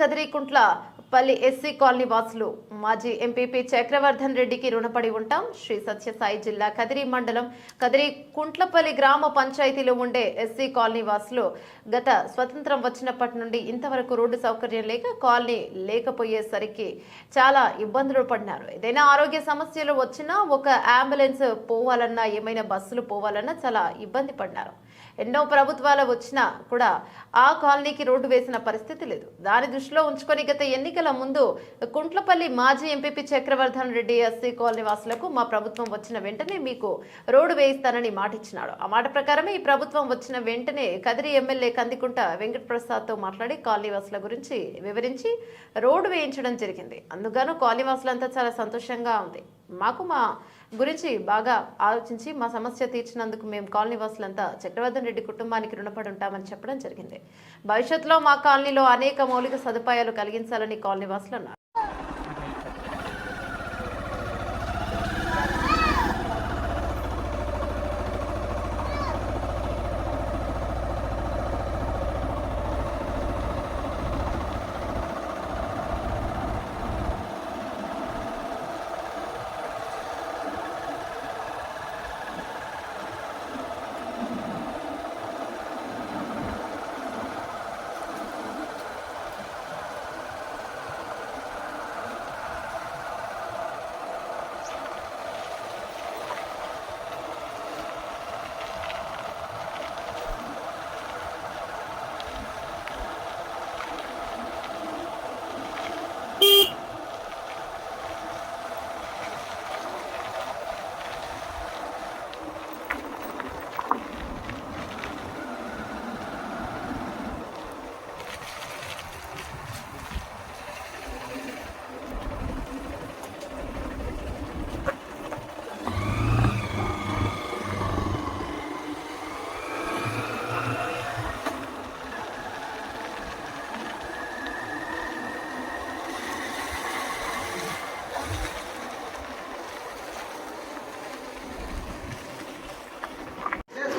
కదిరికుంట్ల పల్లి SC colony వాసులు మాజీ ఎంపీపీ చక్రవర్ధన్ రెడ్డికి రుణపడి ఉంటాం. శ్రీ సత్యసాయి జిల్లా కదిరి మండలం కదిరి కుంట్లపల్లి గ్రామ పంచాయతీలో ఉండే ఎస్సీ కాలనీ వాసులు గత స్వతంత్రం వచ్చినప్పటి నుండి ఇంతవరకు రోడ్డు సౌకర్యం లేక కాలనీ లేకపోయేసరికి చాలా ఇబ్బందులు పడినారు. ఏదైనా ఆరోగ్య సమస్యలు వచ్చినా ఒక అంబులెన్స్ పోవాలన్నా ఏమైనా బస్సులు పోవాలన్నా చాలా ఇబ్బంది పడినారు. ఎన్నో ప్రభుత్వాలు వచ్చినా కూడా ఆ కాలనీకి రోడ్డు వేసిన పరిస్థితి లేదు. దాని దృష్టిలో ఉంచుకొని గత ఎన్నికల ముందు కుంట్లపల్లి మాజీ MPP Chakravardhan Reddy SC colony వాసులకు మా ప్రభుత్వం వచ్చిన వెంటనే మీకు రోడ్డు వేయిస్తానని మాటిచ్చినాడు. ఆ మాట ప్రకారమే ఈ ప్రభుత్వం వచ్చిన వెంటనే కదిరి ఎమ్మెల్యే కందికుంట వెంకట ప్రసాద్తో మాట్లాడి కాలనీ వాసుల గురించి వివరించి రోడ్డు వేయించడం జరిగింది. అందుగాను కాలనీ వాసులంతా చాలా సంతోషంగా ఉంది. మాకు మా గురించి బాగా ఆలోచించి మా సమస్య తీర్చినందుకు మేము కాలనీ వాసులంతా చక్రవర్ధన్ రెడ్డి కుటుంబానికి రుణపడి ఉంటామని చెప్పడం జరిగింది. భవిష్యత్తులో మా కాలనీలో అనేక మౌలిక సదుపాయాలు కలిగించాలని కాలనీ వాసులు అన్నారు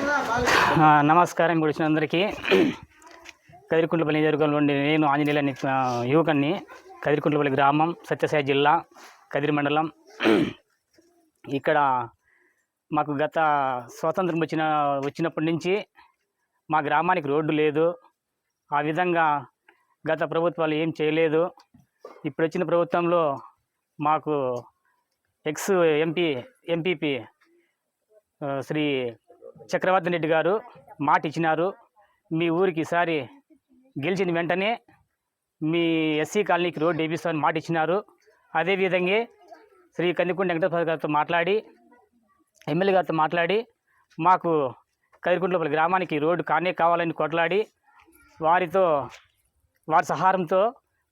ఆ, నమస్కారం ఇప్పుడు అందరికీ. కదిరికుంట్లపల్లి నియోజకవర్గంలో నేను ఆంజనేయుల యువకుని ఆ, కదిరికుంట్లపల్లి గ్రామం సత్యసాయి జిల్లా కదిరి మండలం. ఇక్కడ మాకు గత స్వాతంత్రం వచ్చిన వచ్చినప్పటి నుంచి మా గ్రామానికి రోడ్డు లేదు. ఆ విధంగా గత ప్రభుత్వాలు ఏం చేయలేదు. ఇప్పుడు వచ్చిన ప్రభుత్వంలో మాకు ex MP MPP Shri Chakravarthi Reddy గారు మాట ఇచ్చినారు మీ ఊరికి ఈసారి గెలిచిన వెంటనే మీ ఎస్సీ కాలనీకి రోడ్డు వేపిస్తామని మాట ఇచ్చినారు అదేవిధంగా శ్రీ కందికొండ వెంకటేశ్వర గారితో మాట్లాడి ఎమ్మెల్యే గారితో మాట్లాడి మాకు కదిరికుంట్లపల్లి గ్రామానికి రోడ్డు కానే కావాలని కొట్లాడి వారితో వారి సహారంతో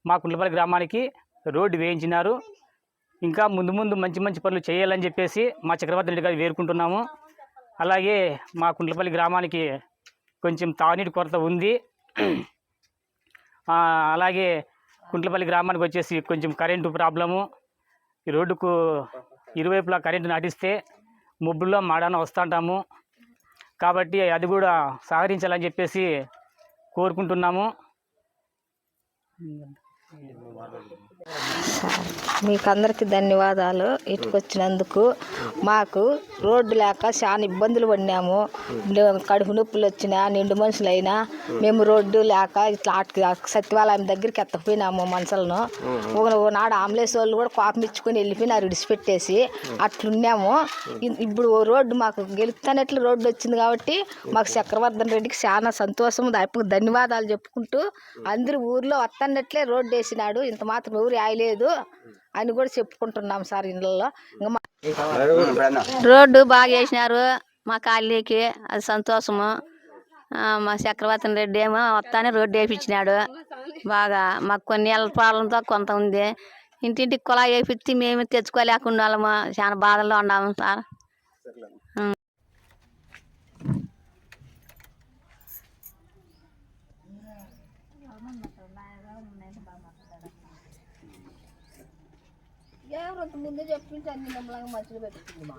మా కుంట్లపల్లి గ్రామానికి రోడ్డు వేయించినారు. ఇంకా ముందు ముందు మంచి మంచి పనులు చేయాలని చెప్పేసి మా చక్రవర్తి రెడ్డి గారు వేరుకుంటున్నాము అలాగే మా కుంట్లపల్లి గ్రామానికి కొంచెం తాగునీటి కొరత ఉంది. అలాగే కుంట్లపల్లి గ్రామానికి వచ్చేసి కొంచెం కరెంటు ప్రాబ్లము. ఈ రోడ్డుకు ఇరువైపులా కరెంటు నాటిస్తే ముబ్బుల్లో మాడాన వస్తుంటాము. కాబట్టి అది కూడా సహకరించాలని చెప్పేసి కోరుకుంటున్నాము. మీకు అందరికీ ధన్యవాదాలు. ఇటుకొచ్చినందుకు మాకు రోడ్డు లేక చాలా ఇబ్బందులు పడినాము. కడుపు నొప్పులు వచ్చినా నిండు మనుషులైనా మేము రోడ్డు లేక ఇట్లా ఆటకి సత్యవాలయం దగ్గరికి ఎత్తకపోయినాము మనుషులను. ఒక నాడు ఆంబులెన్స్ వాళ్ళు కూడా కోపం ఇచ్చుకొని వెళ్ళిపోయినారు విడిచిపెట్టేసి అట్లున్నాము. ఇప్పుడు రోడ్డు మాకు గెలుపుతానట్లు రోడ్డు వచ్చింది కాబట్టి మాకు చక్రవర్ధన్ రెడ్డికి చాలా సంతోషం. దానికి ధన్యవాదాలు చెప్పుకుంటూ అందరూ ఊర్లో వస్తానట్లే రోడ్డు వేసినాడు. ఇంత మాత్రం ఎవరు ఆయలేదు అని కూడా చెప్పుకుంటున్నాం సార్ ఇళ్ళల్లో. ఇంకా రోడ్డు బాగా వేసినారు. మా కాలనీకి అది సంతోషము. మా చక్రవర్తి రెడ్డి ఏమో వస్తానే రోడ్డు వేయించినాడు బాగా మాకు కొన్ని ఏళ్ళ ప్రాబ్లంతో కొంత ఉంది. ఇంటింటికి కుళాయి వేపించి మేము తెచ్చుకోలేకుండా వాళ్ళము. చాలా బాధల్లో ఉన్నాము సార్. ముందు చెప్పింటే అన్ని మనుషులు పెట్టుకుంది